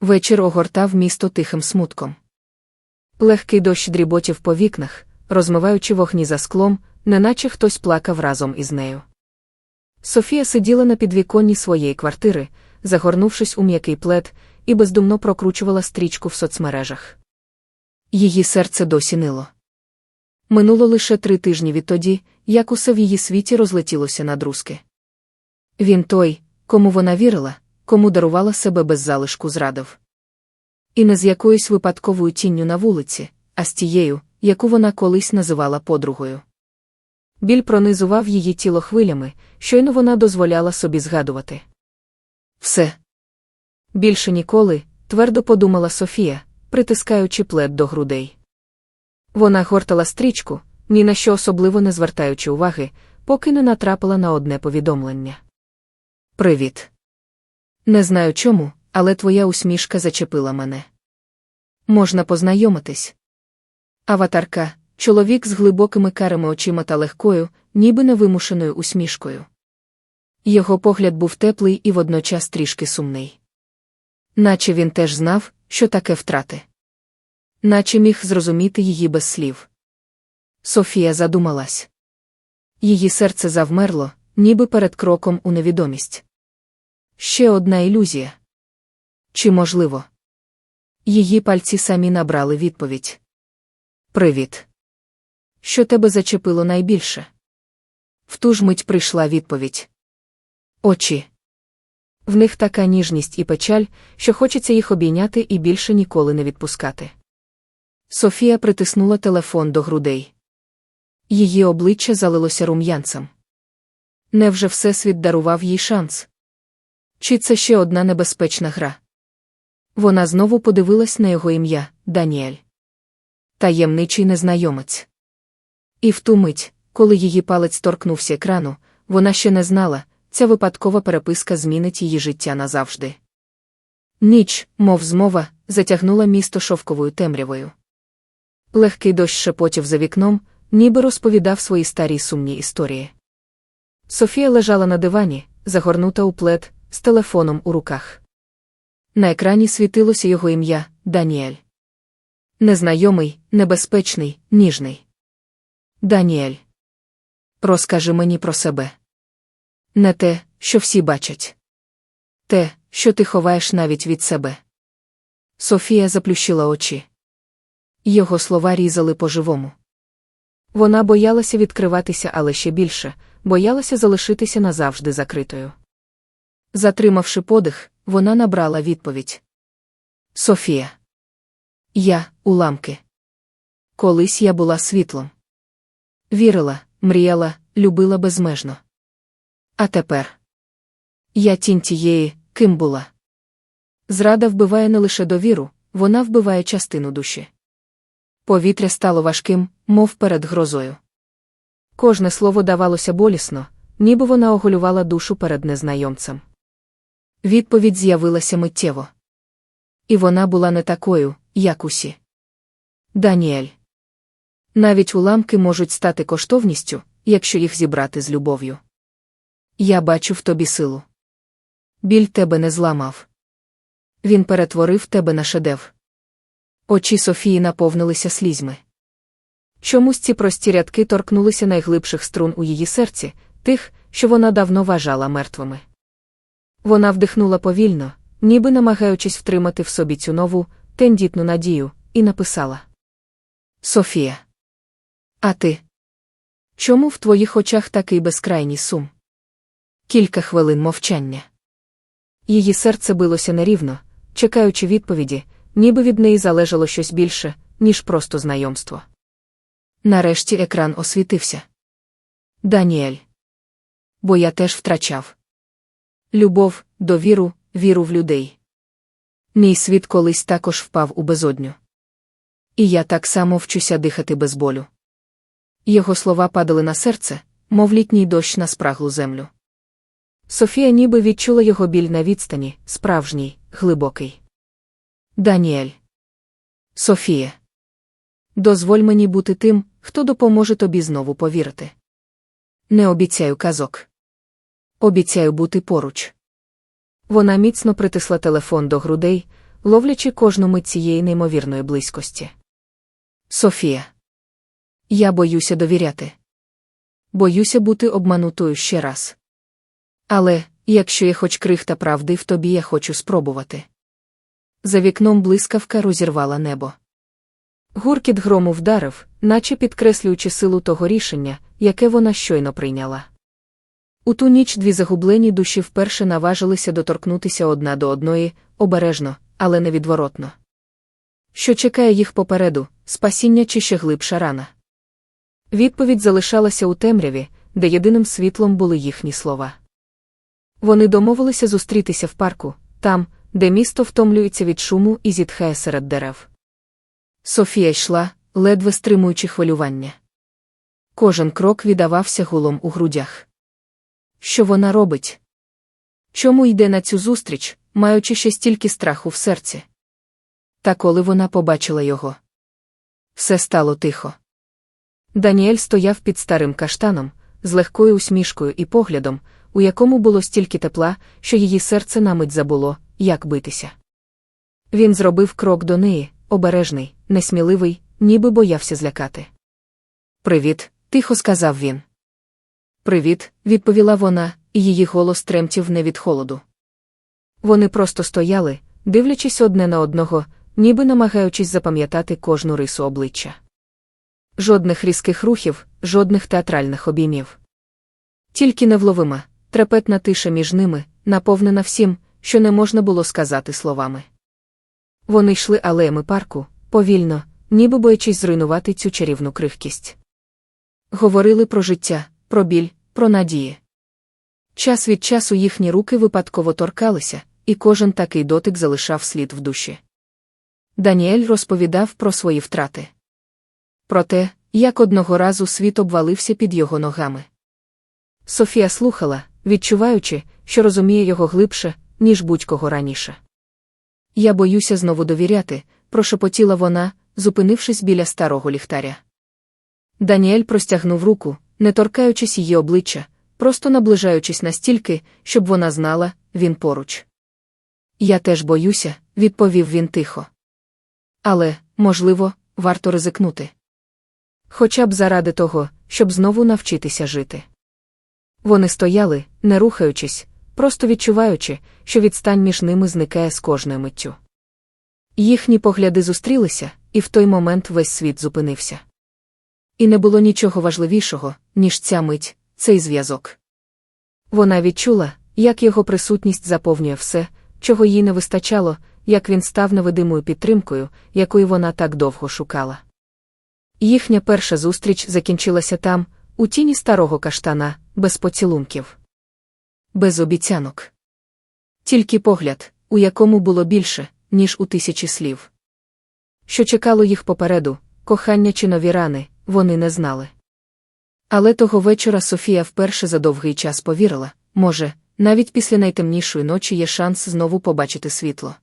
Вечір огортав місто тихим смутком. Легкий дощ дріботів по вікнах, розмиваючи вогні за склом, неначе хтось плакав разом із нею. Софія сиділа на підвіконні своєї квартири, загорнувшись у м'який плед, і бездумно прокручувала стрічку в соцмережах. Її серце досі нило. Минуло лише три тижні відтоді, як усе в її світі розлетілося на друзки. Він той, кому вона вірила, кому дарувала себе без залишку зрадив. І не з якоюсь випадковою тінню на вулиці, а з тією, яку вона колись називала подругою. Біль пронизував її тіло хвилями, щойно вона дозволяла собі згадувати. Все. Більше ніколи, твердо подумала Софія, притискаючи плед до грудей. Вона гортала стрічку, ні на що особливо не звертаючи уваги, поки не натрапила на одне повідомлення. Привіт. Не знаю чому, але твоя усмішка зачепила мене. Можна познайомитись. Аватарка, чоловік з глибокими карими очима та легкою, ніби невимушеною усмішкою. Його погляд був теплий і водночас трішки сумний. Наче він теж знав, що таке втрати. Наче міг зрозуміти її без слів. Софія задумалась. Її серце завмерло, ніби перед кроком у невідомість. Ще одна ілюзія. Чи можливо? Її пальці самі набрали відповідь. Привіт. Що тебе зачепило найбільше? В ту ж мить прийшла відповідь. Очі. В них така ніжність і печаль, що хочеться їх обійняти і більше ніколи не відпускати. Софія притиснула телефон до грудей. Її обличчя залилося рум'янцем. Невже Всесвіт дарував їй шанс? Чи це ще одна небезпечна гра? Вона знову подивилась на його ім'я Даніель. Таємничий незнайомець. І в ту мить, коли її палець торкнувся екрану, вона ще не знала, ця випадкова переписка змінить її життя назавжди. Ніч, мов змова, затягнула місто шовковою темрявою. Легкий дощ шепотів за вікном, ніби розповідав свої старі сумні історії. Софія лежала на дивані, загорнута у плед, з телефоном у руках. На екрані світилося його ім'я Даніель. Незнайомий, небезпечний, ніжний. Даніель. Розкажи мені про себе. Не те, що всі бачать. Те, що ти ховаєш навіть від себе. Софія заплющила очі. Його слова різали по-живому. Вона боялася відкриватися, але ще більше, боялася залишитися назавжди закритою. Затримавши подих, вона набрала відповідь. Софія. Я, уламки. Колись я була світлом. Вірила, мріяла, любила безмежно. А тепер я тінь тієї, ким була. Зрада вбиває не лише довіру, вона вбиває частину душі. Повітря стало важким, мов перед грозою. Кожне слово давалося болісно, ніби вона оголювала душу перед незнайомцем. Відповідь з'явилася миттєво. І вона була не такою, як усі. Даніель. Навіть уламки можуть стати коштовністю, якщо їх зібрати з любов'ю. Я бачу в тобі силу. Біль тебе не зламав. Він перетворив тебе на шедев. Очі Софії наповнилися слізьми. Чомусь ці прості рядки торкнулися найглибших струн у її серці, тих, що вона давно вважала мертвими. Вона вдихнула повільно, ніби намагаючись втримати в собі цю нову, тендітну надію, і написала: Софія. А ти? Чому в твоїх очах такий безкрайній сум? Кілька хвилин мовчання. Її серце билося нерівно, чекаючи відповіді, ніби від неї залежало щось більше, ніж просто знайомство. Нарешті екран освітився. Даніель. Бо я теж втрачав любов, довіру, віру в людей. Мій світ колись також впав у безодню. І я так само вчуся дихати без болю. Його слова падали на серце, мов літній дощ на спраглу землю. Софія ніби відчула його біль на відстані, справжній, глибокий. Даніель. Софія. Дозволь мені бути тим, хто допоможе тобі знову повірити. Не обіцяю казок. Обіцяю бути поруч. Вона міцно притисла телефон до грудей, ловлячи кожну мить цієї неймовірної близькості. Софія. Я боюся довіряти. Боюся бути обманутою ще раз. Але, якщо є хоч крихта правди в тобі, я хочу спробувати. За вікном блискавка розірвала небо. Гуркіт грому вдарив, наче підкреслюючи силу того рішення, яке вона щойно прийняла. У ту ніч дві загублені душі вперше наважилися доторкнутися одна до одної, обережно, але невідворотно. Що чекає їх попереду, спасіння чи ще глибша рана? Відповідь залишалася у темряві, де єдиним світлом були їхні слова. Вони домовилися зустрітися в парку, там, де місто втомлюється від шуму і зітхає серед дерев. Софія йшла, ледве стримуючи хвилювання. Кожен крок віддавався гулом у грудях. Що вона робить? Чому йде на цю зустріч, маючи ще стільки страху в серці? Та коли вона побачила його, все стало тихо. Даніель стояв під старим каштаном, з легкою усмішкою і поглядом, у якому було стільки тепла, що її серце на мить забуло, як битися. Він зробив крок до неї, обережний, несміливий, ніби боявся злякати. Привіт, тихо сказав він. Привіт, відповіла вона, і її голос тремтів не від холоду. Вони просто стояли, дивлячись одне на одного, ніби намагаючись запам'ятати кожну рису обличчя. Жодних різких рухів, жодних театральних обіймів. Тільки невловима, трепетна тиша між ними, наповнена всім, що не можна було сказати словами. Вони йшли алеями парку, повільно, ніби боячись зруйнувати цю чарівну крихкість. Говорили про життя, про біль, про надії. Час від часу їхні руки випадково торкалися, і кожен такий дотик залишав слід в душі. Даніель розповідав про свої втрати. Про те, як одного разу світ обвалився під його ногами. Софія слухала, відчуваючи, що розуміє його глибше, ніж будь-кого раніше. Я боюся знову довіряти, прошепотіла вона, зупинившись біля старого ліхтаря. Даніель простягнув руку, не торкаючись її обличчя, просто наближаючись настільки, щоб вона знала, він поруч. Я теж боюся, відповів він тихо. Але, можливо, варто ризикнути. Хоча б заради того, щоб знову навчитися жити. Вони стояли, не рухаючись, просто відчуваючи, що відстань між ними зникає з кожною миттю. Їхні погляди зустрілися, і в той момент весь світ зупинився. І не було нічого важливішого, ніж ця мить, цей зв'язок. Вона відчула, як його присутність заповнює все, чого їй не вистачало, як він став невидимою підтримкою, якої вона так довго шукала. Їхня перша зустріч закінчилася там, у тіні старого каштана, без поцілунків, без обіцянок. Тільки погляд, у якому було більше, ніж у тисячі слів. Що чекало їх попереду, кохання чи нові рани, вони не знали. Але того вечора Софія вперше за довгий час повірила може, навіть після найтемнішої ночі є шанс знову побачити світло.